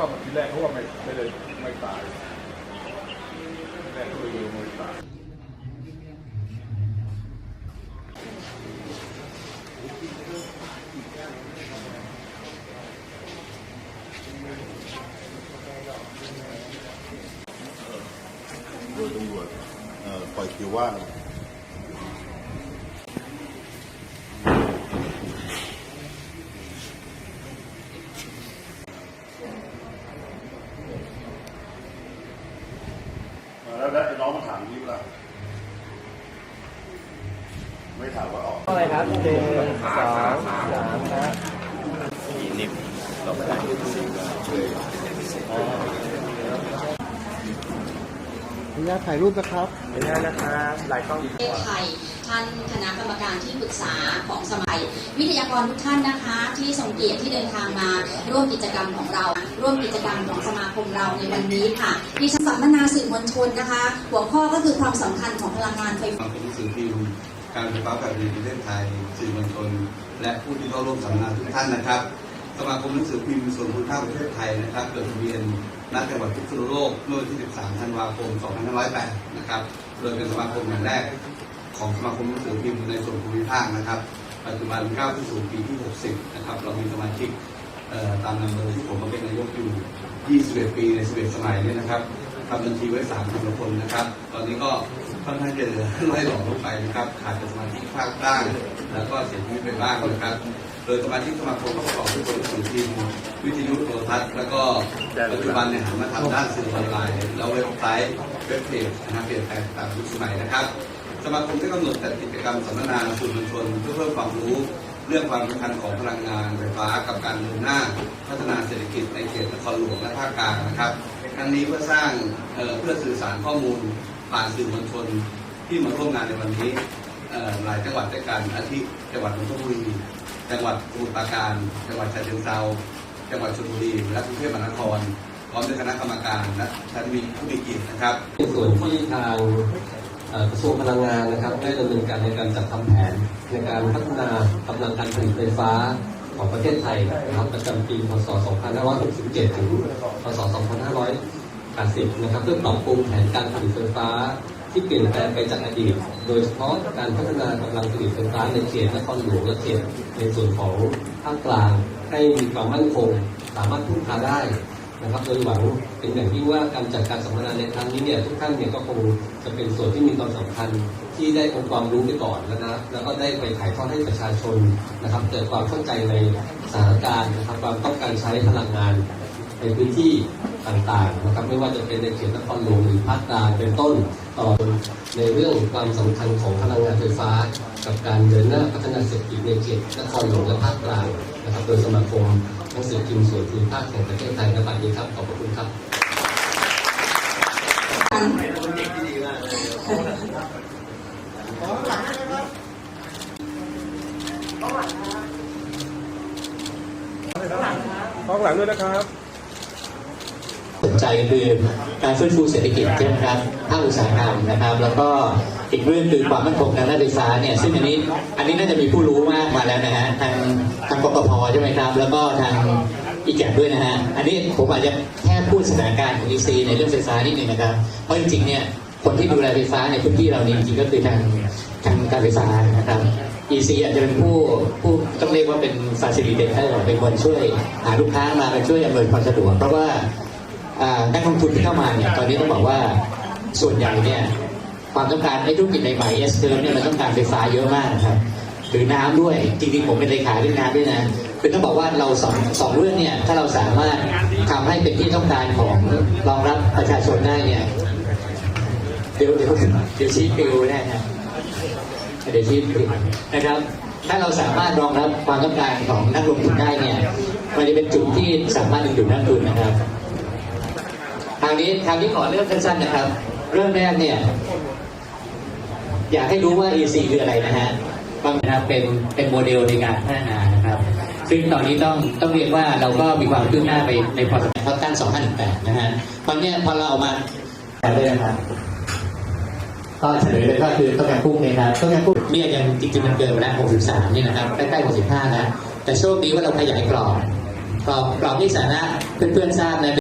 ว่ามันทีแรกเขาว่าไม่ไม่ได้ไม่ตายแรกเขาเลยไม่ตายโดยตำรวจปล่อยเกียร์ว่าง แล้วแล้วไอ้น้องมาถามนี่ว่า ไม่ถามว่าออกอะไรครับหนึ่งสองสามนะมีนิ่มเราไม่ได้ช่วยอนุญาตถ่ายรูปนะครับอนุญาตนะครับหลายกล้องประเทศไทย ท่านคณะกรรมการที่ปรึกษาของสมัย วิทยากรทุกท่านนะคะ ที่ทรงเกียรติที่เดินทางมา ร่วมกิจกรรมของเรา ร่วมกิจกรรมของสมาคมเราในวันนี้ค่ะดิฉันสัมมนาสื่อมวลชนนะคะ หัวข้อก็คือความสำคัญของพลังงานไฟสมาคมหนังสือพิมพ์ การไฟฟ้าฝ่ายผลิตประเทศไทยสื่อมวลชน และผู้ที่เข้าร่วมสัมมนาทุกท่านนะครับ สมาคมหนังสือพิมพ์ส่วนภูมิภาประเทศไทยนะครับจดทะเบียนณจังหวัดพิษณุโลกเมื่อวันที่ 13 ธันวาคม 2508 นะครับ โดยเป็นสมาคมแห่งแรกของสมาคมหนังสือพิมพ์ในส่วนภูมิภาคนะครับ ปัจจุบันก้าวเข้าสู่ปีที่ 60 นะครับ เรามีสมาชิกตามนำเบอร์ที่ผมมาเป็นนายกอยู่ 21 ปีใน 11 สมัยเนี่ยนะครับทำบัญชีไว้3พันคนนะครับ ตอนนี้ก็ ค่อนข้างจะเหลือน้อยหลอกลงไปนะครับขาดจากสมาชิกภาคใต้แล้วก็เสียชีวิตไปบ้างนะครับ โดยสมาชิกสมาคมก็ประกอบด้วยคนสื่อพิมวิทยุโทรทัศน์แล้วก็ปัจจุบันเนี่ยหันมาทำด้านสื่อออนไลน์แล้วเว็บไซต์เว็บเพจนะครับเปลี่ยนแปลงตามยุคสมัยนะครับ สมาคมได้กำหนดจัดกิจกรรมสัมมนาสื่อมวลชนเพื่อเพิ่มความรู้เรื่องความสำคัญของพลังงานไฟฟ้ากับการเดินหน้าพัฒนาเศรษฐกิจในเขตนครหลวงและภาคกลางนะครับครั้งนี้เพื่อสร้างเพื่อสื่อสารข้อมูล ผ่านสื่อมวลชนที่มาร่วมงานในวันนี้หลายจังหวัดด้วยกันอาทิจังหวัดนนทบุรีจังหวัดสมุทรปราการ จังหวัดฉะเชิงเทราจังหวัดชลบุรีและกรุงเทพมหานครพร้อมด้วยคณะกรรมการและท่านมีผู้มีเกียรตินะครับในส่วนที่ทางกระทรวงพลังงานนะครับได้ดำเนินการในการจัดทำแผนในการพัฒนากำลังการผลิตไฟฟ้าของประเทศไทยนะครับประจำปีพศ 2567 ถึง พศ 80 นะครับ เพื่อปรับปรุงแผนการผลิตไฟฟ้า ที่เปลี่ยนแปลงไปจากอดีต โดยเฉพาะการพัฒนากำลังผลิตไฟฟ้าในเขตนครหลวงและเขตในส่วนของภาคกลางให้มีความมั่นคง สามารถพึ่งพาได้นะครับโดยหวังเป็นอย่างที่ว่าการจัดการสัมมนาในครั้งนี้เนี่ยทุกท่านเนี่ยก็คงจะเป็นส่วนที่มีความสำคัญที่ได้องค์ความรู้ไปก่อนแล้วนะแล้วก็ได้ไปถ่ายทอดให้ประชาชนนะครับเกิดความเข้าใจในสถานการณ์นะครับความต้องการใช้พลังงานในพื้นที่ ต่างๆนะครับไม่ว่าจะเป็นในเขตนครหลวงหรือภาคกลางเป็นต้นต่อในเรื่องความสำคัญของพลังงานไฟฟ้า กับการเดินหน้าพัฒนาเศรษฐกิจในเขตนครหลวงและภาคกลางนะครับโดยสมาคมหนังสือพิมพ์ส่วนภูมิภาคแห่งประเทศไทยในบัดนี้ครับขอบพระคุณครับข้างหลังด้วยนะครับ ใจคือการฟื้นฟูเศรษฐกิจใช่ไหมครับภาคอุตสาหกรรมนะครับ แล้วก็อีกเรื่องคือความมั่นคงทางด้านไฟฟ้าเนี่ยซึ่งอันนี้อันนี้น่าจะมีผู้รู้มากมาแล้วนะฮะทางทางกกพใช่ไหมครับ แล้วก็ทางอีกแกด้วยนะฮะอันนี้ผมอาจจะแค่พูดสถานการณ์ของ EC ในเรื่องไฟฟ้านิดหนึ่งนะครับเพราะจริงๆเนี่ยคนที่ดูแลไฟฟ้าในพื้นที่เราเนี่ยจริงๆก็คือทางทางการไฟฟ้านะครับ EC อาจจะเป็นผู้ผู้ต้องเรียกว่าเป็น facilitator เป็นคนช่วยหาลูกค้ามาเป็นช่วยอำนวยความสะดวก เพราะว่า นักลงทุนที่เข้ามาเนี่ยตอนนี้ต้องบอกว่าส่วนใหญ่เนี่ยความต้องการไอ้ธุรกิจใหม่ๆเอสเคิร์เนี่ยมันต้องการไฟฟ้าเยอะมากนะครับหรือน้ำด้วยจริงๆผมเป็นเลขาเรื่องน้ำด้วยนะคือต้องบอกว่าเราสองสองเรื่องเนี่ยถ้าเราสามารถทำให้เป็นที่ต้องการของรองรับประชาชนได้เนี่ยเดี๋ยวเดี๋ยวเดี๋ยวชี้ปิวได้นะเดี๋ยวชี้ปิวนะครับ ถ้าเราสามารถรองรับความต้องการของนักลงทุนได้เนี่ยมันจะเป็นจุดที่สามารถดึงดูดนักลงทุนนะครับางนี้ทางนี้ขอเริ่มสั้นๆนะครับ เริ่มแรกเนี่ย อยากให้รู้ว่า EC คืออะไรนะฮะบางนะครับเป็นเป็นโมเดลในการพัฒนานะครับ ซึ่งตอนนี้ต้องต้องเรียกว่าเราก็มีความคืบหน้าไปในพอสมควรเขาตั้ง2018นะฮะตอนเนี้ยพอเราเอามาด้วยนะครับก็เฉลยเลยก็คือต้มยำกุ้งเนี่ยครับต้มยำกุ้งเนี่ยยังจริงๆมันเกินไปแล้ว 63 นี่นะครับ ใกล้ๆ 65แล้วแต่โชคดีว่าเราขยายกรอบพรอบกรอบที่สาธารณะเพื่อนๆทราบนะ